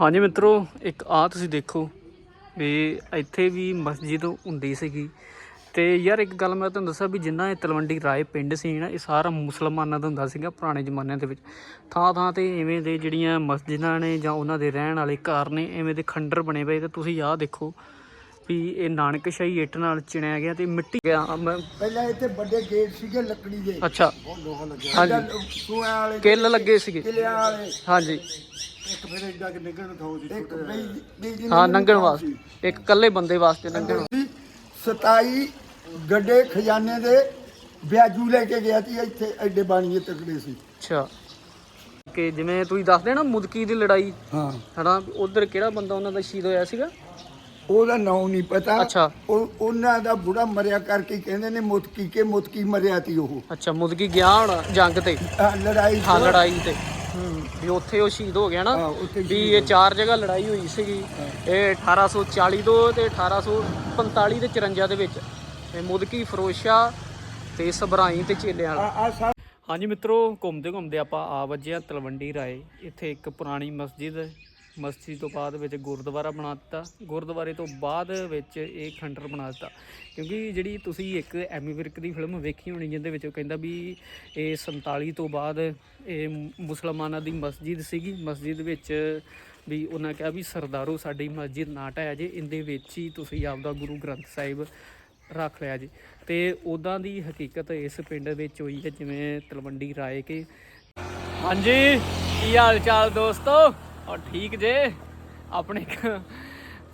ਹਾਂਜੀ ਮਿੱਤਰੋ, ਇੱਕ ਆ ਤੁਸੀਂ ਦੇਖੋ ਵੀ ਇੱਥੇ ਵੀ ਮਸਜਿਦ ਹੁੰਦੀ ਸੀਗੀ। ਤੇ ਯਾਰ ਇੱਕ ਗੱਲ ਮੈਂ ਤੁਹਾਨੂੰ ਦੱਸਾਂ ਵੀ ਜਿੰਨਾ ਇਹ ਤਲਵੰਡੀ ਰਾਏ ਪਿੰਡ ਸੀ ਨਾ, ਇਹ ਸਾਰਾ ਮੁਸਲਮਾਨਾਂ ਦਾ ਹੁੰਦਾ ਸੀਗਾ ਪੁਰਾਣੇ ਜ਼ਮਾਨਿਆਂ ਦੇ ਵਿੱਚ। ਥਾਂ ਥਾਂ ਤੇ ਐਵੇਂ ਦੇ ਜਿਹੜੀਆਂ ਮਸਜਿਦਾਂ ਨੇ ਜਾਂ ਉਹਨਾਂ ਦੇ ਰਹਿਣ ਵਾਲੇ ਘਰ ਨੇ ਐਵੇਂ ਦੇ ਖੰਡਰ ਬਣੇ ਪਏ। ਤੇ ਤੁਸੀਂ ਆਹ ਦੇਖੋ ਵੀ ਇਹ ਨਾਨਕਸ਼ਾਹੀ ਇੱਟ ਨਾਲ ਚਿਣਿਆ ਗਿਆ ਤੇ ਮਿੱਟੀ ਗਿਆ ਮੈਂ- ਪਹਿਲਾਂ ਇੱਥੇ ਵੱਡੇ ਗੇਟ ਸੀਗੇ ਲੱਕੜੀ ਦੇ। ਅੱਛਾ। ਹਾਂਜੀ। ਸੂਆਂ ਵਾਲੇ ਕਿੱਲ ਲੱਗੇ ਸੀਗੇ। ਕਿਲਿਆਂ ਵਾਲੇ। ਹਾਂਜੀ। ਇੱਕ ਫਿਰ ਏਡਾ ਕਿ ਨਿਕਲਣ ਥਾਂ ਸੀ ਇੱਕ ਬਈ ਦੀ ਹਾਂ ਲੰਘਣ ਵਾਸਤੇ। ਇੱਕ ਇਕੱਲੇ ਬੰਦੇ ਵਾਸਤੇ ਲੰਘਣ 27 ਗੱਡੇ ਖਜ਼ਾਨੇ ਦੇ ਵਿਆਜੂ ਲੈ ਕੇ ਗਿਆ ਸੀ ਇੱਥੇ ਐਡੇ ਬਾਣੀਏ ਤਕੜੇ ਸੀ। ਅੱਛਾ। ਕਿ ਜਿਵੇਂ ਤੁਸੀਂ ਦੱਸਦੇ ਨਾ ਮੁਦਕੀ ਦੀ ਲੜਾਈ ਹਾਂ। ਹਨਾ ਉਧਰ ਕਿਹੜਾ ਬੰਦਾ ਉਹਨਾਂ ਦਾ ਸ਼ਹੀਦ ਹੋਇਆ ਸੀਗਾ? ਉਹਦਾ ਨਾਮ ਨਹੀਂ ਪਤਾ। ਅੱਛਾ। ਉਹ ਉਹਨਾਂ ਦਾ ਬੁੜਾ ਮਰਿਆ ਕਰਕੇ ਕਹਿੰਦੇ ਨੇ ਮੁਤਕੀ ਕੇ ਮੁਤਕੀ ਮਰਿਆ ਸੀ ਉਹ। ਅੱਛਾ ਮੁਦਕੀ ਗਿਆ ਹੋਣਾ ਜੰਗ ਤੇ? ਆਹ ਲੜਾਈ ਹਾਂ ਲੜਾਈ ਤੇ। ਹੂੰ ਵੀ ਉੱਥੇ ਉਹ ਸ਼ਹੀਦ ਹੋ ਗਿਆ ਨਾ ਹਾਂ, ਉੱਥੇ ਵੀ ਇਹ ਚਾਰ ਜਗ੍ਹਾ ਲੜਾਈ ਹੋਈ ਸੀਗੀ। ਇਹ 1840 ਤੋਂ ਤੇ 1845 ਤੇ 54 ਦੇ ਵਿੱਚ। ਇਹ ਮੁਦਕੀ ਫਰੋਸ਼ਾ ਤੇ ਸਬਰਾਈ ਤੇ ਚੇਲਿਆਂ ਵਾਲਾ। ਆ ਆ ਸਭ ਹਾਂਜੀ ਮਿੱਤਰੋ ਘੁੰਮਦੇ ਘੁੰਮਦੇ ਆਪਾਂ ਆ ਵੱਜਿਆ ਤਲਵੰਡੀ ਰਾਏ। ਇੱਥੇ ਇੱਕ ਪੁਰਾਣੀ ਮਸਜਿਦ ਹੈ। ਮਸਜਿਦ ਤੋਂ ਬਾਅਦ ਵਿੱਚ ਗੁਰਦੁਆਰਾ ਬਣਾ ਦਿੱਤਾ। ਗੁਰਦੁਆਰੇ ਤੋਂ ਬਾਅਦ ਵਿੱਚ ਇਹ ਖੰਡਰ ਬਣਾ ਦਿੱਤਾ। ਕਿਉਂਕਿ ਜਿਹੜੀ ਤੁਸੀਂ ਇੱਕ ਐਮੀ ਵਿਰਕ ਦੀ ਫਿਲਮ ਵੇਖੀ ਹੋਣੀ, ਜਿਹਦੇ ਵਿੱਚ ਉਹ ਕਹਿੰਦਾ ਵੀ ਇਹ 47 ਤੋਂ ਬਾਅਦ ਇਹ ਮੁਸਲਮਾਨਾਂ ਦੀ ਮਸਜਿਦ ਸੀਗੀ। ਮਸਜਿਦ ਵਿੱਚ ਵੀ ਉਹਨਾਂ ਕਿਹਾ ਵੀ ਸਰਦਾਰੋ, ਸਾਡੀ ਮਸਜਿਦ ਨਾ ਢਾਇਆ ਜੇ, ਇਹਦੇ ਵਿੱਚ ਹੀ ਤੁਸੀਂ ਆਪਦਾ ਗੁਰੂ ਗ੍ਰੰਥ ਸਾਹਿਬ ਰੱਖ ਲਿਆ ਜੀ। ਤੇ ਉਦਾਂ ਦੀ ਹਕੀਕਤ ਇਸ ਪਿੰਡ ਵਿੱਚ ਹੋਈ ਹੈ, ਜਿਵੇਂ ਤਲਵੰਡੀ ਰਾਏ ਕੇ। ਹਾਂਜੀ, ਕੀ ਹਾਲ ਚਾਲ ਦੋਸਤੋ? ਔਰ ਠੀਕ ਜੇ? ਆਪਣੇ ਇੱਕ-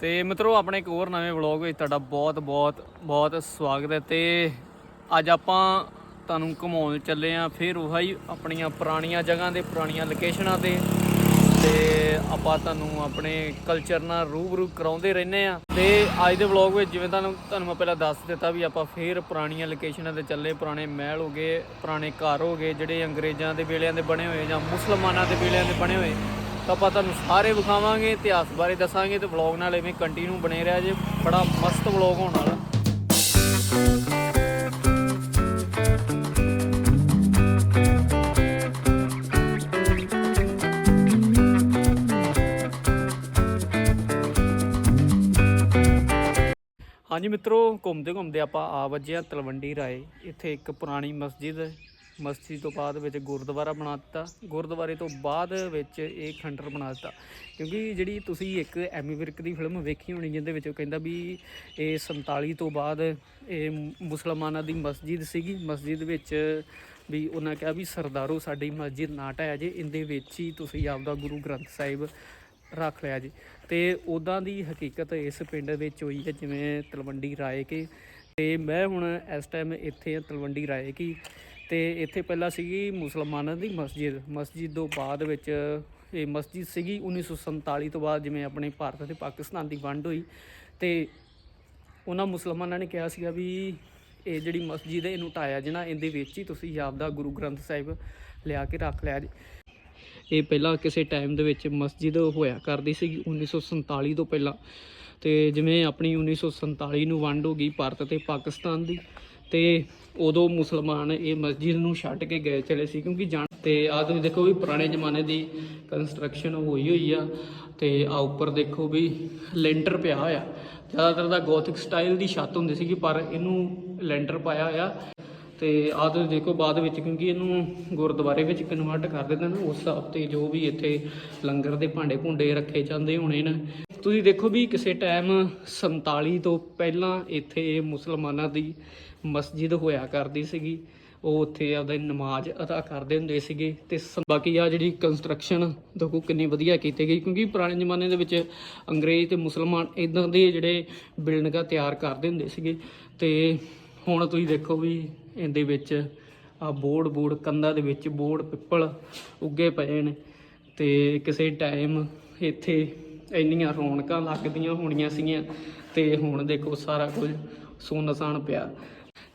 ਤੇ ਮਿੱਤਰੋ, ਆਪਣੇ ਇੱਕ ਹੋਰ ਨਵੇਂ ਵਲੌਗ ਵਿੱਚ ਤੁਹਾਡਾ ਬਹੁਤ ਬਹੁਤ ਬਹੁਤ ਸਵਾਗਤ ਹੈ ਤੇ ਅੱਜ ਆਪਾਂ ਤੁਹਾਨੂੰ ਘੁਮਾਉਣ ਚੱਲੇ ਆ ਫਿਰ ਉਹੀ ਆਪਣੀਆਂ ਪੁਰਾਣੀਆਂ ਜਗ੍ਹਾ ਦੇ ਪੁਰਾਣੀਆਂ ਲੋਕੇਸ਼ਨਾਂ ਤੇ ਤੇ ਆਪਾਂ ਤੁਹਾਨੂੰ ਆਪਣੇ ਕਲਚਰ ਨਾਲ ਰੂਬਰੂ ਕਰਾਉਂਦੇ ਰਹਿੰਦੇ ਆ ਤੇ ਅੱਜ ਦੇ ਵਲੌਗ ਵਿੱਚ ਜਿਵੇਂ ਤੁਹਾਨੂੰ ਤੁਹਾਨੂੰ ਮੈਂ ਪਹਿਲਾਂ ਦੱਸ ਦਿੱਤਾ ਵੀ ਆਪਾਂ ਫੇਰ ਪੁਰਾਣੀਆਂ ਲੋਕੇਸ਼ਨਾਂ ਤੇ ਚੱਲੇ, ਪੁਰਾਣੇ ਮਹਿਲ ਹੋ ਗਏ, ਪੁਰਾਣੇ ਘਰ ਹੋ ਗਏ, ਜਿਹੜੇ ਅੰਗਰੇਜ਼ਾਂ ਦੇ ਵੇਲਿਆਂ ਦੇ ਬਣੇ ਹੋਏ ਜਾਂ ਮੁਸਲਮਾਨਾਂ ਦੇ ਵੇਲਿਆਂ ਦੇ ਬਣੇ ਹੋਏ। ਤਾਂ ਆਪਾਂ ਤੁਹਾਨੂੰ ਸਾਰੇ ਵਿਖਾਵਾਂਗੇ, ਇਤਿਹਾਸ ਬਾਰੇ ਦੱਸਾਂਗੇ ਤੇ ਵਲੌਗ ਨਾਲ ਐਵੇਂ ਕੰਟੀਨਿਊ ਬਣੇ ਰਿਹਾ ਜੇ। ਬੜਾ ਮਸਤ ਵਲੌਗ ਹੋਣ ਵਾਲਾ। ਹਾਂਜੀ ਮਿੱਤਰੋ ਘੁੰਮਦੇ ਘੁੰਮਦੇ ਆਪਾਂ ਆ ਵੱਜਿਆ ਤਲਵੰਡੀ ਰਾਏ। ਇੱਥੇ ਇੱਕ ਪੁਰਾਣੀ ਮਸਜਿਦ ਹੈ। ਮਸਜਿਦ ਤੋਂ ਬਾਅਦ ਵਿੱਚ ਗੁਰਦੁਆਰਾ ਬਣਾ ਦਿੱਤਾ। ਗੁਰਦੁਆਰੇ ਤੋਂ ਬਾਅਦ ਵਿੱਚ ਇਹ ਖੰਡਰ ਬਣਾ ਦਿੱਤਾ। ਕਿਉਂਕਿ ਜਿਹੜੀ ਤੁਸੀਂ ਇੱਕ ਐਮੀ ਵਿਰਕ ਦੀ ਫਿਲਮ ਵੇਖੀ ਹੋਣੀ, ਜਿਹਦੇ ਵਿੱਚ ਉਹ ਕਹਿੰਦਾ ਵੀ ਇਹ 47 ਤੋਂ ਬਾਅਦ ਇਹ ਮੁਸਲਮਾਨਾਂ ਦੀ ਮਸਜਿਦ ਸੀਗੀ। ਮਸਜਿਦ ਵਿੱਚ ਵੀ ਉਹਨਾਂ ਕਿਹਾ ਵੀ ਸਰਦਾਰੋ, ਸਾਡੀ ਮਸਜਿਦ ਨਾ ਢਾਇਆ ਜੇ, ਇਹਦੇ ਵਿੱਚ ਹੀ ਤੁਸੀਂ ਆਪਦਾ ਗੁਰੂ ਗ੍ਰੰਥ ਸਾਹਿਬ ਰੱਖ ਲਿਆ ਜੀ। ਤੇ ਉਦਾਂ ਦੀ ਹਕੀਕਤ ਇਸ ਪਿੰਡ ਵਿੱਚ ਹੋਈ ਹੈ, ਜਿਵੇਂ ਤਲਵੰਡੀ ਰਾਏ ਕੇ। ਤੇ ਮੈਂ ਹੁਣ ਇਸ ਟਾਈਮ ਇੱਥੇ ਤਲਵੰਡੀ ਰਾਏ ਕੀ। ਤੇ ਇੱਥੇ ਪਹਿਲਾਂ ਸੀਗੀ ਮੁਸਲਮਾਨਾਂ ਦੀ ਮਸਜਿਦ। ਮਸਜਿਦ ਤੋਂ ਬਾਅਦ ਵਿੱਚ ਇਹ ਮਸਜਿਦ ਸੀਗੀ 1947 ਤੋਂ ਬਾਅਦ ਜਿਵੇਂ ਆਪਣੇ ਭਾਰਤ ਤੇ ਪਾਕਿਸਤਾਨ ਦੀ ਵੰਡ ਹੋਈ। ਤੇ ਉਹਨਾਂ ਮੁਸਲਮਾਨਾਂ ਨੇ ਕਿਹਾ ਸੀਗਾ ਵੀ ਇਹ ਜਿਹੜੀ ਮਸਜਿਦ ਹੈ, ਇਹਨੂੰ ਢਾਇਆ ਜਣਾ, ਇਹਦੇ ਵਿੱਚ ਹੀ ਤੁਸੀਂ ਆਪਦਾ ਗੁਰੂ ਗ੍ਰੰਥ ਸਾਹਿਬ ਲਿਆ ਕੇ ਰੱਖ ਲਿਆ ਜੀ। ਇਹ ਪਹਿਲਾਂ ਕਿਸੇ ਟਾਈਮ ਦੇ ਵਿੱਚ ਮਸਜਿਦ ਹੋਇਆ ਕਰਦੀ ਸੀ 1947 ਤੋਂ ਪਹਿਲਾਂ। ਤੇ ਜਿਵੇਂ ਆਪਣੀ 1947 ਨੂੰ ਵੰਡ ਹੋ ਗਈ ਭਾਰਤ ਤੇ ਪਾਕਿਸਤਾਨ ਦੀ ਤੇ ਉਦੋਂ ਮੁਸਲਮਾਨ ਇਹ ਮਸਜਿਦ ਨੂੰ ਛੱਡ ਕੇ ਗਏ ਚਲੇ ਸੀ, ਕਿਉਂਕਿ ਜਾਣ ਤੇ ਆਹ ਤੁਸੀਂ ਦੇਖੋ ਵੀ ਪੁਰਾਣੇ ਜ਼ਮਾਨੇ ਦੀ ਕੰਸਟਰਕਸ਼ਨ ਹੋਈ ਹੋਈ ਆ ਤੇ ਆ ਉੱਪਰ ਦੇਖੋ ਵੀ ਲੈਂਟਰ ਪਿਆ ਹੋਇਆ। ਜ਼ਿਆਦਾਤਰ ਦਾ ਗੋਥਿਕ ਸਟਾਈਲ ਦੀ ਛੱਤ ਹੁੰਦੀ ਸੀਗੀ, ਪਰ ਇਹਨੂੰ ਲੈਂਟਰ ਪਾਇਆ ਹੋਇਆ। ਤੇ ਆਹ ਤੁਸੀਂ ਦੇਖੋ ਬਾਅਦ ਵਿੱਚ, ਕਿਉਂਕਿ ਇਹਨੂੰ ਗੁਰਦੁਆਰੇ ਵਿੱਚ ਕਨਵਰਟ ਕਰ ਦਿੰਦੇ ਨੇ, ਉਸ ਹਿਸਾਬ ਤੇ ਜੋ ਵੀ ਇੱਥੇ ਲੰਗਰ ਦੇ ਭਾਂਡੇ ਭੁੰਡੇ ਰੱਖੇ ਜਾਂਦੇ ਹੋਣੇ ਨੇ। ਤੁਸੀਂ ਦੇਖੋ ਵੀ ਕਿਸੇ ਟਾਈਮ 47 ਤੋਂ ਪਹਿਲਾਂ ਇੱਥੇ ਮੁਸਲਮਾਨਾਂ ਦੀ ਮਸਜਿਦ ਹੋਇਆ ਕਰਦੀ ਸੀਗੀ। ਉਹ ਉੱਥੇ ਆਪਦਾ ਨਮਾਜ਼ ਅਦਾ ਕਰਦੇ ਹੁੰਦੇ ਸੀਗੇ ਤੇ ਸ- ਬਾਕੀ ਆ ਜਿਹੜੀ ਕੰਸਟਰਕਸ਼ਨ ਦੇਖੋ ਕਿੰਨੀ ਵਧੀਆ ਕੀਤੀ ਗਈ ਕਿਉਂਕਿ ਪੁਰਾਣੇ ਜ਼ਮਾਨੇ ਦੇ ਵਿੱਚ ਅੰਗਰੇਜ਼ ਤੇ ਮੁਸਲਮਾਨ ਇਦਾਂ ਦੇ ਜਿਹੜੇ ਬਿਲਡਿੰਗਾਂ ਤਿਆਰ ਕਰਦੇ ਹੁੰਦੇ ਸੀਗੇ। ਤੇ ਹੁਣ ਤੁਸੀਂ ਦੇਖੋ ਵੀ ਇਹਦੇ ਵਿੱਚ ਆ ਬੋਰਡ ਬੋਰਡ ਕੰਧਾਂ ਦੇ ਵਿੱਚ ਬੋਰਡ, ਪਿੱਪਲ ਉੱਗੇ ਪਏ ਨੇ ਤੇ ਕਿਸੇ ਟਾਈਮ ਇੱਥੇ ਇੰਨੀਆਂ ਰੌਣਕਾਂ ਲੱਗਦੀਆਂ ਹੋਣੀਆਂ ਸੀਗੀਆਂ ਤੇ ਹੁਣ ਦੇਖੋ ਸਾਰਾ ਕੁਝ ਸੁੰਨਸਾਨ ਪਿਆ।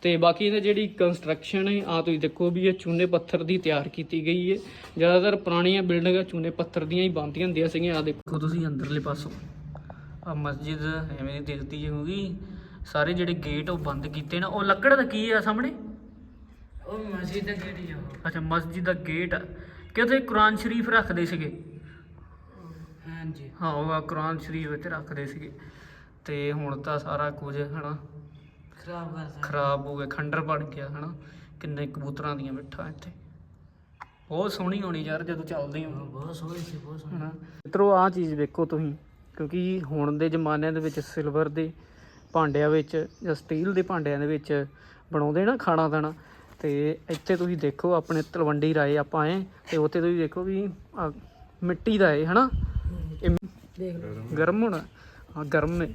ਤੇ ਬਾਕੀ ਇਹਦੀ ਜਿਹੜੀ ਕੰਸਟਰਕਸ਼ਨ ਹੈ ਆ ਤੁਸੀਂ ਦੇਖੋ ਵੀ ਇਹ ਚੂਨੇ ਪੱਥਰ ਦੀ ਤਿਆਰ ਕੀਤੀ ਗਈ ਹੈ। ਜ਼ਿਆਦਾਤਰ ਪੁਰਾਣੀਆਂ ਬਿਲਡਿੰਗਾਂ ਚੂਨੇ ਪੱਥਰ ਦੀਆਂ ਹੀ ਬਣਦੀਆਂ ਹੁੰਦੀਆਂ ਸੀਗੀਆਂ ਆ ਦੇਖੋ ਤੁਸੀਂ ਅੰਦਰਲੇ ਪਾਸੋਂ। ਆ ਮਸਜਿਦ ਐਵੇਂ ਦੀ ਦਿਖਦੀ ਹੈ ਕਿਉਂਕਿ ਸਾਰੇ ਜਿਹੜੇ ਗੇਟ ਉਹ ਬੰਦ ਕੀਤੇ ਨਾ। ਉਹ ਲੱਕੜ ਦਾ ਕੀ ਆ ਸਾਹਮਣੇ? ਉਹ ਮਸਜਿਦ ਦਾ ਕਿਹੜੀ ਆ ਅੱਛਾ ਮਸਜਿਦ ਦਾ ਗੇਟ ਕਿ ਉੱਥੇ ਕੁਰਾਨ ਸ਼ਰੀਫ ਰੱਖਦੇ ਸੀਗੇ? ਹਾਂਜੀ। ਹਾਂ ਉਹ ਆ ਕੁਰਾਨ ਸ਼ਰੀਫ ਵਿੱਚ ਰੱਖਦੇ ਸੀਗੇ। ਤੇ ਹੁਣ ਤਾਂ ਸਾਰਾ ਕੁਝ ਹਨਾ ਖਰਾਬ ਹੋ ਗਿਆ ਖੰਡਰ ਬਣ ਗਿਆ ਹਨਾ? ਕਿੰਨੇ ਕਬੂਤਰਾਂ ਦੀਆਂ ਬਿੱਠਾਂ ਇੱਥੇ। ਬਹੁਤ ਸੋਹਣੀ ਹੋਣੀ ਯਾਰ ਜਦੋਂ ਚੱਲਦੇ ਹਾਂ, ਬਹੁਤ ਸੋਹਣੀ ਸੀ ਬਹੁਤ ਸੋਹਣੀ। ਹਨਾ? ਮਿੱਤਰੋ ਆਹ ਚੀਜ਼ ਵੇਖੋ ਤੁਸੀਂ ਕਿਉਂਕਿ ਹੁਣ ਦੇ ਜ਼ਮਾਨਿਆਂ ਦੇ ਵਿੱਚ ਸਿਲਵਰ ਦੇ ਭਾਂਡਿਆਂ ਵਿੱਚ ਜਾਂ ਸਟੀਲ ਦੇ ਭਾਂਡਿਆਂ ਦੇ ਵਿੱਚ ਬਣਾਉਂਦੇ ਨਾ ਖਾਣਾ ਦਾਣਾ ਤੇ ਇੱਥੇ ਤੁਸੀਂ ਦੇਖੋ ਆਪਣੇ ਤਲਵੰਡੀ ਰਾਏ ਆਪਾਂ ਆਏ ਤੇ ਉੱਥੇ ਤੁਸੀਂ ਦੇਖੋ ਵੀ ਮਿੱਟੀ ਦਾ ਹੈ ਹਨਾ? ਇਹ ਦੇਖ ਲਓ। ਗਰਮ ਹੋਣਾ ਹਾਂ ਗਰਮ ਹੈ।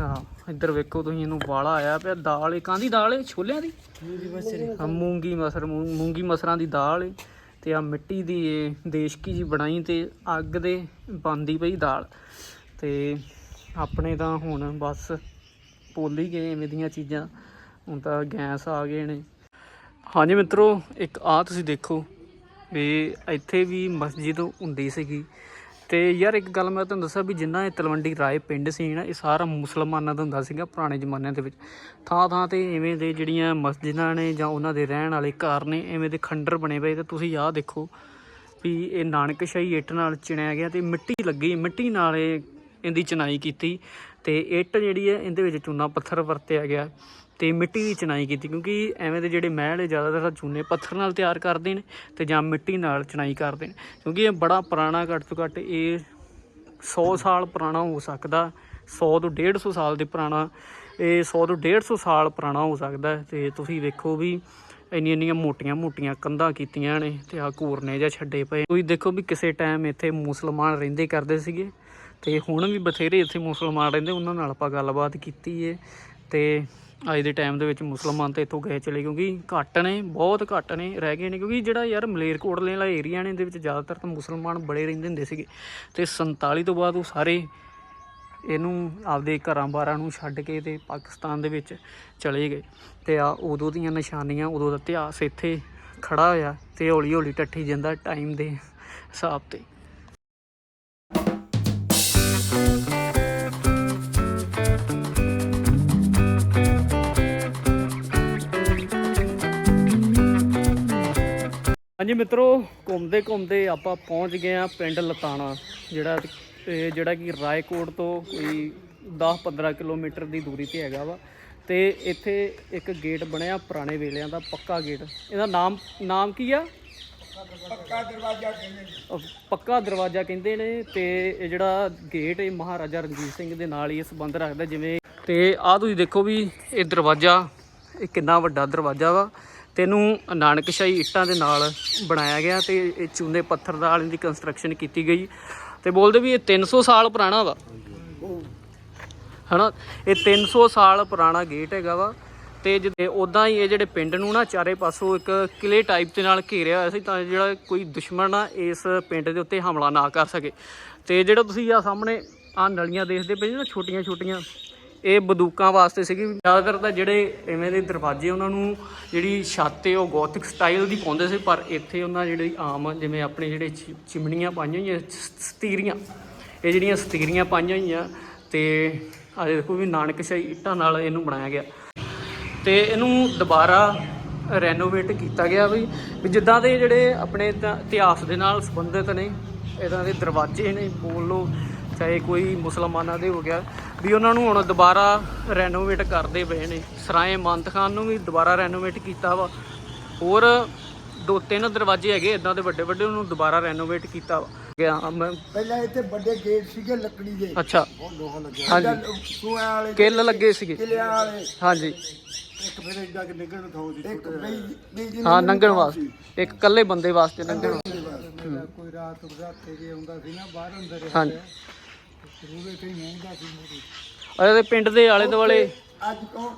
ਹਾਂ ਇੱਧਰ ਵੇਖੋ ਤੁਸੀਂ ਇਹਨੂੰ ਵਾਲਾ ਆਇਆ ਪਿਆ ਦਾਲ ਇਹ ਕਾਹਦੀ ਦਾਲ ਹੈ? ਛੋਲਿਆਂ ਦੀ? ਮੂੰਗੀ ਮਸਰੀ। ਮੂੰਗੀ ਮਸਰ ਮੂੰਗੀ ਮਸਰਾਂ ਦੀ ਦਾਲ ਏ। ਤੇ ਆ ਮਿੱਟੀ ਦੀ ਏ ਦੇਸ਼ਕੀ ਜੀ ਬਣਾਈ ਤੇ ਅੱਗ ਦੇ ਬੰਦੀ ਪਈ ਦਾਲ। ਤੇ ਆਪਣੇ ਤਾਂ ਹੁਣ ਬਸ ਭੁੱਲ ਹੀ ਗਏ ਐਵੇਂ ਦੀਆਂ ਚੀਜ਼ਾਂ। ਹੁਣ ਤਾਂ ਗੈਸ ਆ ਗਏ ਨੇ। ਹਾਂਜੀ ਮਿੱਤਰੋ ਇੱਕ ਆ ਤੁਸੀਂ ਦੇਖੋ ਵੀ ਇੱਥੇ ਵੀ ਮਸਜਿਦ ਹੁੰਦੀ ਸੀਗੀ। ਤੇ ਯਾਰ ਇੱਕ ਗੱਲ ਮੈਂ ਤੁਹਾਨੂੰ ਦੱਸਾਂ ਵੀ ਜਿੰਨਾ ਇਹ ਤਲਵੰਡੀ ਰਾਏ ਪਿੰਡ ਸੀ ਨਾ, ਇਹ ਸਾਰਾ ਮੁਸਲਮਾਨਾਂ ਦਾ ਹੁੰਦਾ ਸੀਗਾ ਪੁਰਾਣੇ ਜ਼ਮਾਨਿਆਂ ਦੇ ਵਿੱਚ। ਥਾਂ ਥਾਂ ਤੇ ਐਵੇਂ ਦੇ ਜਿਹੜੀਆਂ ਮਸਜਿਦਾਂ ਨੇ ਜਾਂ ਉਹਨਾਂ ਦੇ ਰਹਿਣ ਵਾਲੇ ਘਰ ਨੇ ਐਵੇਂ ਦੇ ਖੰਡਰ ਬਣੇ ਪਏ ਤੇ ਤੁਸੀਂ ਆਹ ਦੇਖੋ ਵੀ ਇਹ ਨਾਨਕਸ਼ਾਹੀ ਇੱਟ ਨਾਲ ਚਿਣਿਆ ਗਿਆ ਤੇ ਮਿੱਟੀ ਲੱਗੀ, ਮਿੱਟੀ ਨਾਲ ਇਹ ਇਹਦੀ ਚਿਣਾਈ ਕੀਤੀ ਤੇ ਇੱਟ ਜਿਹੜੀ ਹੈ, ਇਹਦੇ ਵਿੱਚ ਚੂਨਾ ਪੱਥਰ ਵਰਤਿਆ ਗਿਆ। ਤੇ ਮਿੱਟੀ ਦੀ ਚਣਾਈ ਕੀਤੀ, ਕਿਉਂਕਿ ਐਵੇਂ ਦੇ ਜਿਹੜੇ ਮਹਿਲ ਇਹ ਜ਼ਿਆਦਾਤਰ ਚੂਨੇ ਪੱਥਰ ਨਾਲ ਤਿਆਰ ਕਰਦੇ ਨੇ ਤੇ ਜਾਂ ਮਿੱਟੀ ਨਾਲ ਚਣਾਈ ਕਰਦੇ ਨੇ, ਕਿਉਂਕਿ ਇਹ ਬੜਾ ਪੁਰਾਣਾ ਘੱਟ ਤੋਂ ਘੱਟ ਇਹ 100 ਸਾਲ ਪੁਰਾਣਾ ਹੋ ਸਕਦਾ 100 ਤੋਂ 150 ਸਾਲ ਦੇ ਪੁਰਾਣਾ, ਇਹ 100 ਤੋਂ 150 ਸਾਲ ਪੁਰਾਣਾ ਹੋ ਸਕਦਾ ਹੈ ਤੇ ਤੁਸੀਂ ਵੇਖੋ ਵੀ ਇੰਨੀਆਂ ਇੰਨੀਆਂ ਮੋਟੀਆਂ ਮੋਟੀਆਂ ਕੰਧਾਂ ਕੀਤੀਆਂ ਨੇ ਤੇ ਆ ਘੂਰਨੇ ਜਾਂ ਛੱਡੇ ਪਏ। ਤੁਸੀਂ ਦੇਖੋ ਵੀ ਕਿਸੇ ਟਾਈਮ ਇੱਥੇ ਮੁਸਲਮਾਨ ਰਹਿੰਦੇ ਕਰਦੇ ਸੀਗੇ ਤੇ ਹੁਣ ਵੀ ਬਥੇਰੇ ਇੱਥੇ ਮੁਸਲਮਾਨ ਰਹਿੰਦੇ, ਉਹਨਾਂ ਨਾਲ ਆਪਾਂ ਗੱਲਬਾਤ ਕੀਤੀ ਏ ਤੇ ਅੱਜ ਦੇ ਟਾਈਮ ਦੇ ਵਿੱਚ ਮੁਸਲਮਾਨ ਤਾਂ ਇੱਥੋਂ ਗਏ ਚਲੇ ਕਿਉਂਕਿ ਘੱਟ ਨੇ, ਬਹੁਤ ਘੱਟ ਨੇ, ਰਹਿ ਗਏ ਨੇ ਕਿਉਂਕਿ ਜਿਹੜਾ ਯਾਰ ਮਲੇਰਕੋਟਲੇ ਵਾਲਾ ਏਰੀਆ ਨੇ, ਇਹਦੇ ਵਿੱਚ ਜ਼ਿਆਦਾਤਰ ਤਾਂ ਮੁਸਲਮਾਨ ਬੜੇ ਰਹਿੰਦੇ ਹੁੰਦੇ ਸੀਗੇ। ਤੇ 47 ਤੋਂ ਬਾਅਦ ਉਹ ਸਾਰੇ ਇਹਨੂੰ ਆਪਦੇ ਘਰਾਂ ਬਾਰਾਂ ਨੂੰ ਛੱਡ ਕੇ ਤੇ ਪਾਕਿਸਤਾਨ ਦੇ ਵਿੱਚ ਚਲੇ ਗਏ। ਤੇ ਆ ਉਦੋਂ ਦੀਆਂ ਨਿਸ਼ਾਨੀਆਂ, ਉਦੋਂ ਦਾ ਇਤਿਹਾਸ ਇੱਥੇ ਖੜਾ ਹੋਇਆ ਤੇ ਹੌਲੀ ਹੌਲੀ ਟੱਠੀ ਜਾਂਦਾ ਟਾਈਮ ਦੇ ਹਿਸਾਬ ਤੇ। ਹਾਂਜੀ ਮਿੱਤਰੋ ਘੁੰਮਦੇ ਘੁੰਮਦੇ ਆਪਾਂ ਪਹੁੰਚ ਗਏ ਆ ਪਿੰਡ ਲਤਾਣਾ ਜਿਹੜਾ ਇਹ ਜਿਹੜਾ ਕਿ ਰਾਏਕੋਟ ਤੋਂ ਕੋਈ 10-15 ਕਿਲੋਮੀਟਰ ਦੀ ਦੂਰੀ ਤੇ ਹੈਗਾ ਵਾ। ਤੇ ਇੱਥੇ ਇੱਕ ਗੇਟ ਬਣਿਆ ਪੁਰਾਣੇ ਵੇਲਿਆਂ ਦਾ ਪੱਕਾ ਗੇਟ। ਇਹਦਾ ਨਾਮ ਨਾਮ ਕੀ ਆ? ਪੱਕਾ ਦਰਵਾਜ਼ਾ ਕਹਿੰਦੇ ਨੇ। ਪੱਕਾ ਦਰਵਾਜ਼ਾ ਕਹਿੰਦੇ ਨੇ ਤੇ ਇਹ ਜਿਹੜਾ ਗੇਟ ਇਹ ਮਹਾਰਾਜਾ ਰਣਜੀਤ ਸਿੰਘ ਦੇ ਨਾਲ ਹੀ ਸੰਬੰਧ ਰੱਖਦਾ ਜਿਵੇਂ ਤੇ ਆਹ ਤੁਸੀਂ ਦੇਖੋ ਵੀ ਇਹ ਦਰਵਾਜ਼ਾ ਇਹ ਕਿੰਨਾ ਵੱਡਾ ਦਰਵਾਜ਼ਾ ਵਾ। ਤੈਨੂੰ ਨਾਨਕਸ਼ਾਹੀ ਇੱਟਾਂ ਦੇ ਨਾਲ ਬਣਾਇਆ ਗਿਆ ਤੇ ਇਹ ਚੂਨੇ ਪੱਥਰ ਨਾਲ ਇਹਦੀ ਕੰਸਟਰਕਸ਼ਨ ਕੀਤੀ ਗਈ। ਤੇ ਬੋਲਦੇ ਵੀ ਇਹ 300 ਸਾਲ ਪੁਰਾਣਾ ਵਾ। ਹਨਾ? ਇਹ 300 ਸਾਲ ਪੁਰਾਣਾ ਗੇਟ ਹੈਗਾ ਵਾ। ਤੇ ਜਿੱਦੇ ਉਦਾਂ ਹੀ ਇਹ ਜਿਹੜੇ ਪਿੰਡ ਨੂੰ ਨਾ ਚਾਰੇ ਪਾਸੋਂ ਇੱਕ ਕਿਲੇ ਟਾਈਪ ਦੇ ਨਾਲ ਘੇਰਿਆ ਹੋਇਆ ਸੀ ਤਾਂ ਜਿਹੜਾ ਕੋਈ ਦੁਸ਼ਮਣ ਆ ਇਸ ਪਿੰਡ ਦੇ ਉੱਤੇ ਹਮਲਾ ਨਾ ਕਰ ਸਕੇ। ਤੇ ਜਿਹੜਾ ਤੁਸੀਂ ਆ ਸਾਹਮਣੇ ਆ ਨਲੀਆਂ ਦੇਖਦੇ ਪਏ ਜੀ ਨਾ ਛੋਟੀਆਂ ਛੋਟੀਆਂ ਇਹ ਬੰਦੂਕਾਂ ਵਾਸਤੇ ਸੀਗੀ। ਜ਼ਿਆਦਾਤਰ ਤਾਂ ਜਿਹੜੇ ਇਵੇਂ ਦੇ ਦਰਵਾਜ਼ੇ ਉਹਨਾਂ ਨੂੰ ਜਿਹੜੀ ਛੱਤ ਹੈ ਉਹ ਗੋਥਿਕ ਸਟਾਈਲ ਦੀ ਪਾਉਂਦੇ ਸੀ, ਪਰ ਇੱਥੇ ਉਹਨਾਂ ਜਿਹੜੀ ਆਮ ਜਿਵੇਂ ਆਪਣੇ ਜਿਹੜੇ ਚਿ- ਚਿਮਨੀਆਂ ਪਾਈਆਂ ਹੋਈਆਂ, ਸ- ਸਤੀਰੀਆਂ, ਇਹ ਜਿਹੜੀਆਂ ਸਤੀਰੀਆਂ ਪਾਈਆਂ ਹੋਈਆਂ, ਤੇ ਆ ਦੇਖੋ ਵੀ ਨਾਨਕਸ਼ਾਹੀ ਇੱਟਾਂ ਨਾਲ ਇਹਨੂੰ ਬਣਾਇਆ ਗਿਆ। ਤੇ ਇਹਨੂੰ ਦੁਬਾਰਾ ਰੈਨੋਵੇਟ ਕੀਤਾ ਗਿਆ ਵੀ ਜਿੱਦਾਂ ਦੇ ਜਿਹੜੇ ਆਪਣੇ ਤਾਂ ਇਤਿਹਾਸ ਦੇ ਨਾਲ ਸੰਬੰਧਿਤ ਨੇ ਇਦਾਂ ਦੇ ਦਰਵਾਜ਼ੇ ਨੇ, ਬੋਲ ਲਓ ਚਾਹੇ ਕੋਈ ਮੁਸਲਮਾਨਾਂ ਦੇ ਹੋ ਗਿਆ ਵੀ ਉਹਨਾਂ ਨੂੰ ਹੁਣ ਦੁਬਾਰਾ ਰੈਨੋਵੇਟ ਕਰਦੇ ਪਏ ਨੇ। ਸਰਾਏ ਮੰਤ ਖਾਨ ਨੂੰ ਵੀ ਦੁਬਾਰਾ ਰੈਨੋਵੇਟ ਕੀਤਾ ਵਾ। ਹੋਰ ਦੋ ਤਿੰਨ ਦਰਵਾਜ਼ੇ ਹੈਗੇ ਇਦਾਂ ਦੇ ਵੱਡੇ ਵੱਡੇ ਉਹਨੂੰ ਦੁਬਾਰਾ ਰੈਨੋਵੇਟ ਕੀਤਾ ਵਾ। ਗਿਆ ਮੈਂ- ਪਹਿਲਾਂ ਇੱਥੇ ਵੱਡੇ ਗੇਟ ਸੀਗੇ ਲੱਕੜੀ ਦੇ। ਅੱਛਾ। ਹਾਂਜੀ। ਸੂਆਂ ਵਾਲੇ ਕਿੱਲ ਲੱਗੇ ਸੀਗੇ ਕਿਲਿਆਂ ਵਾਲੇ। ਹਾਂਜੀ। ਇੱਕ ਫਿਰ ਏਡਾ ਕਿ ਨਿਕਲਣ ਥਾਂ ਸੀ। ਇੱਕ ਬਈ ਹਾਂ ਲੰਘਣ ਵਾਸਤੇ। ਇੱਕ ਇਕੱਲੇ ਬੰਦੇ ਵਾਸਤੇ ਲੰਘਣ ਕੋਈ ਰਾਤ ਬਰਾਤੇ ਜੇ ਆਉਂਦਾ ਸੀ ਨਾ ਬਾਹਰ ਅੰਦਰ ਹਾਂਜੀ। ਰੂਵੇ ਤੇ ਸੀ ਪਿੰਡ ਦੇ ਆਲੇ ਦੁਆਲੇ। ਅੱਜ ਤੋਂ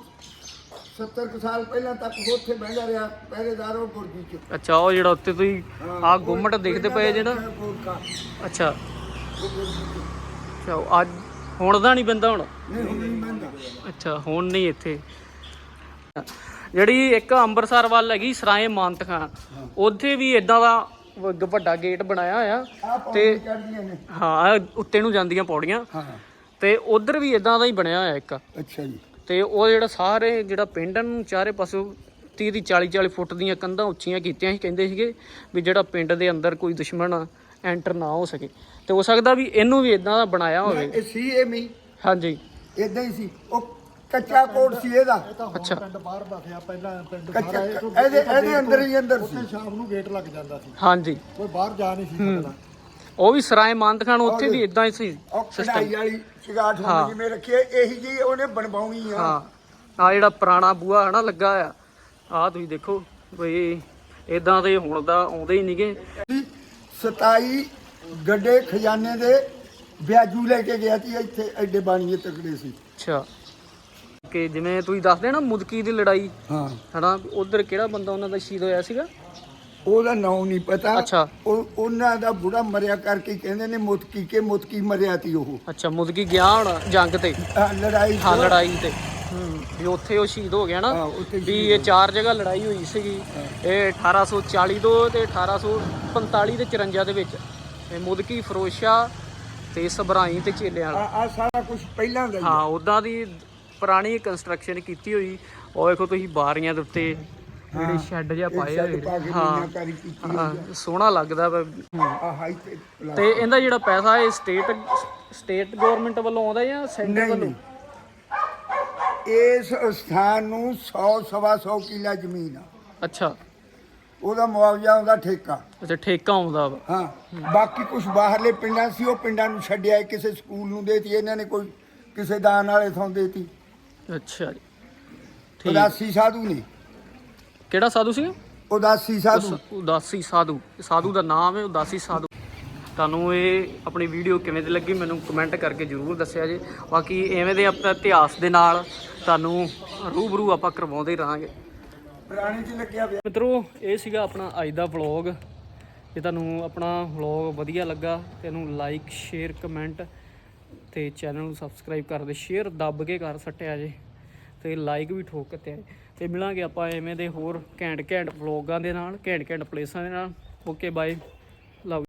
70 ਕੁ ਸਾਲ ਪਹਿਲਾਂ ਤੱਕ ਉੱਥੇ ਬਹਿੰਦਾ ਰਿਹਾ ਪਹਿਰੇਦਾਰ ਉਹ ਗੁਰਜੀ ਚ। ਅੱਛਾ ਉਹ ਜਿਹੜਾ ਉੱਤੇ ਤੁਸੀਂ ਆਹ ਗੁੰਮਟ ਦੇਖਦੇ ਪਏ ਜਿਹੜਾ? ਅੱਛਾ। ਉਹ ਅੱਜ ਹੁਣ ਦਾ ਨਹੀਂ ਬੰਦਾ ਹੁਣ? ਨਹੀਂ ਹੁਣ ਨਹੀਂ ਬਹਿੰਦਾ। ਅੱਛਾ ਹੁਣ ਨਹੀਂ ਇੱਥੇ। ਜਿਹੜੀ ਇੱਕ ਅੰਮ੍ਰਿਤਸਰ ਵੱਲ ਹੈਗੀ ਸਰਾਏ ਮਾਨਤ ਖਾਂ ਉੱਥੇ ਵੀ ਇਦਾਂ ਦਾ ਵ- ਵੱਡਾ ਗੇਟ ਬਣਾਇਆ ਹੋਇਆ ਆ ਤੇ ਪੌੜੀ ਚੜਦੀਆਂ ਨੇ। ਹਾਂ ਉੱਤੇ ਨੂੰ ਜਾਂਦੀਆਂ ਪੌੜੀਆਂ। ਹਾਂ। ਤੇ ਉਧਰ ਵੀ ਇਦਾਂ ਦਾ ਹੀ ਬਣਿਆ ਹੋਇਆ ਇੱਕ। ਅੱਛਾ ਜੀ। ਤੇ ਉਹ ਜਿਹੜਾ ਸਾਰੇ ਜਿਹੜਾ ਪਿੰਡ ਨੂੰ ਚਾਰੇ ਪਾਸੋਂ 30 ਦੀ 40 40 ਫੁੱਟ ਦੀਆਂ ਕੰਧਾਂ ਉੱਚੀਆਂ ਕੀਤੀਆਂ ਸੀ ਕਹਿੰਦੇ ਸੀਗੇ ਵੀ ਜਿਹੜਾ ਪਿੰਡ ਦੇ ਅੰਦਰ ਕੋਈ ਦੁਸ਼ਮਣ ਐਂਟਰ ਨਾ ਹੋ ਸਕੇ। ਤੇ ਹੋ ਸਕਦਾ ਵੀ ਇਹਨੂੰ ਵੀ ਇਦਾਂ ਦਾ ਬਣਾਇਆ ਹੋਵੇ। ਇਹ ਸੀ ਇਹ ਮੀ ਹਾਂਜੀ। ਇਦਾਂ ਹੀ ਸੀ। ਉਹ ਕੱਚਾ ਕੋਟ ਸੀ ਇਹਦਾ। ਅੱਛਾ। ਪਿੰਡ ਬਾਹਰ ਬਸਿਆ ਪਹਿਲਾਂ ਪਿੰਡ ਤੋਂ ਇਹਦੇ ਇਹਦੇ ਅੰਦਰ ਹੀ ਅੰਦਰ ਸੀ। ਉੱਥੇ ਸ਼ਾਮ ਨੂੰ ਗੇਟ ਲੱਗ ਜਾਂਦਾ ਸੀ। ਹਾਂਜੀ। ਕੋਈ ਬਾਹਰ ਜਾ ਨਹੀਂ ਸੀ ਸਕਦਾ। ਉਹ ਵੀ ਸਰਾਏ ਮਾਨਤ ਖਾਨ ਉੱਥੇ ਵੀ ਇਦਾਂ ਹੀ ਸੀ ਉਹ ਕਢਾਈ ਵਾਲੀ ਸਿਗਾਟ। ਹੁਣ ਜਿਵੇਂ ਰੱਖੀ ਹੈ ਇਹੀ ਜੀ ਉਹਨੇ ਬਣਵਾਉਣੀ ਆ। ਹਾਂ। ਆ ਜਿਹੜਾ ਪੁਰਾਣਾ ਬੂਹਾ ਹੈ ਨਾ ਲੱਗਾ ਆ ਆ ਤੁਸੀਂ ਦੇਖੋ ਬਈ ਇਦਾਂ ਦੇ ਹੁਣ ਦਾ ਆਉਂਦੇ ਹੀ ਨਹੀਂਗੇ 27 ਗੱਡੇ ਖਜ਼ਾਨੇ ਦੇ ਵਿਆਜੂ ਲੈ ਕੇ ਗਿਆ ਸੀ ਇੱਥੇ ਐਡੇ ਬਾਣੀਏ ਤਕੜੇ ਸੀ। ਅੱਛਾ। ਕਿ ਜਿਵੇਂ ਤੁਸੀਂ ਦੱਸਦੇ ਨਾ ਮੁਦਕੀ ਦੀ ਲੜਾਈ ਹਾਂ। ਹਨਾ ਉਧਰ ਕਿਹੜਾ ਬੰਦਾ ਉਹਨਾਂ ਦਾ ਸ਼ਹੀਦ ਹੋਇਆ ਸੀਗਾ? ਉਹਦਾ ਨਾਮ ਨਹੀਂ ਪਤਾ। ਅੱਛਾ। ਉਹ ਉਹਨਾਂ ਦਾ ਬੁੜਾ ਮਰਿਆ ਕਰਕੇ ਕਹਿੰਦੇ ਨੇ ਮੁਤਕੀ ਕੇ ਮੁਤਕੀ ਮਰਿਆ ਤੀ ਉਹ। ਅੱਛਾ ਮੁਦਕੀ ਗਿਆ ਹੁਣ ਜੰਗ ਤੇ? ਲੜਾਈ ਹਾਂ ਚ- ਲੜਾਈ ਤੇ। ਹੂੰ ਵੀ ਉੱਥੇ ਉਹ ਸ਼ਹੀਦ ਹੋ ਗਿਆ ਨਾ। ਹਾਂ, ਉੱਥੇ ਵੀ ਇਹ ਚਾਰ ਜਗ੍ਹਾ ਲੜਾਈ ਹੋਈ ਸੀਗੀ। ਇਹ 1840 ਤੋਂ ਤੇ 1845 ਤੇ 54 ਦੇ ਵਿੱਚ। ਇਹ ਮੁਦਕੀ ਫਿਰੋਸ਼ਾ ਤੇ ਸਬਰਾਈ ਤੇ ਚੇਲਿਆਂ ਵਾਲਾ। ਆ ਆ ਸਾਰਾ ਕੁਝ ਪਹਿਲਾਂ ਦਾ ਹੀ ਹਾਂ ਉਦਾਂ ਦੀ ਪੁਰਾਣੀ ਕੰਸਟਰਕਸ਼ਨ ਕੀਤੀ ਹੋਈ। ਉਹ ਵੇਖੋ ਤੁਸੀਂ ਬਾਰੀਆਂ ਦੇ ਉੱਤੇ ਜਿਹੜੇ ਸ਼ੈੱਡ ਜਿਹਾ ਪਾਏ ਹੋਏ। ਹਾਂ ਸੋਹਣਾ ਲੱਗਦਾ ਤੇ ਇਹਦਾ ਜਿਹੜਾ ਪੈਸਾ ਇਹ ਸਟੇਟ ਸਟੇਟ ਗਵਰਨਮੈਂਟ ਵੱਲੋਂ ਆਉਂਦਾ ਜਾਂ ਸੈਂਟਰ ਵੱਲੋਂ? ਇਸ ਸਥਾਨ ਨੂੰ 100 ਸਵਾ 100 ਕਿੱਲਾ ਜ਼ਮੀਨ ਆ। ਅੱਛਾ। ਉਹਦਾ ਮੁਆਵਜ਼ਾ ਉਹਦਾ ਠੇਕਾ। ਅੱਛਾ ਠੇਕਾ ਆਉਂਦਾ ਵਾ। ਹਾਂ ਬਾਕੀ ਕੁਝ ਬਾਹਰਲੇ ਪਿੰਡਾਂ ਸੀ ਉਹ ਪਿੰਡਾਂ ਨੂੰ ਛੱਡਿਆ ਕਿਸੇ ਸਕੂਲ ਨੂੰ ਦੇਤੀ ਇਹਨਾਂ ਨੇ ਕੋਈ ਕਿਸੇ ਦਾਨ ਵਾਲੇ ਥਾਂ ਦੇਤੀ। ਅੱਛਾ ਜੀ। ਠੀਕ। ਉਦਾਸੀ ਸਾਧੂ ਨੇ। ਕਿਹੜਾ ਸਾਧੂ ਸੀ? ਉਦਾਸੀ ਸਾਧੂ। ਉਸ- ਉਦਾਸੀ ਸਾਧੂ। ਸਾਧੂ ਦਾ ਨਾਮ ਹੈ ਉਦਾਸੀ ਸਾਧੂ। ਤੁਹਾਨੂੰ ਇਹ ਆਪਣੀ ਵੀਡੀਓ ਕਿਵੇਂ ਦੀ ਲੱਗੀ ਮੈਨੂੰ ਕਮੈਂਟ ਕਰਕੇ ਜਰੂਰ ਦੱਸਿਆ ਜੇ। ਬਾਕੀ ਐਵੇਂ ਦੇ ਆਪਣੇ ਇਤਿਹਾਸ ਦੇ ਨਾਲ ਤੁਹਾਨੂੰ ਰੂਬਰੂ ਆਪਾਂ ਕਰਵਾਉਂਦੇ ਰਹਾਂਗੇ। ਪੁਰਾਣੇ ਚ ਲੱਗਿਆ ਪਿਆ। ਮਿੱਤਰੋ ਇਹ ਸੀਗਾ ਆਪਣਾ ਅੱਜ ਦਾ ਵਲੌਗ ਜੇ ਤੁਹਾਨੂੰ ਆਪਣਾ ਵਲੌਗ ਵਧੀਆ ਲੱਗਾ ਤੇ ਇਹਨੂੰ ਲਾਈਕ ਸ਼ੇਅਰ ਕਮੈਂਟ ਤੇ ਚੈਨਲ ਨੂੰ ਸਬਸਕ੍ਰਾਈਬ ਕਰ ਦੇ ਸ਼ੇਅਰ ਦੱਬ ਕੇ ਕਰ ਸੱਟਿਆ ਜੇ। ਤੇ ਲਾਈਕ ਵੀ ਠੋਕ ਕੇ ਤੇ ਤੇ ਮਿਲਾਂਗੇ ਆਪਾਂ ਐਵੇਂ ਦੇ ਹੋਰ ਘੈਂਟ ਘੈਂਟ ਵਲੋਗਾਂ ਦੇ ਨਾਲ ਘੈਂਟ ਘੈਂਟ ਪਲੇਸਾਂ ਦੇ ਨਾਲ। Okay bye love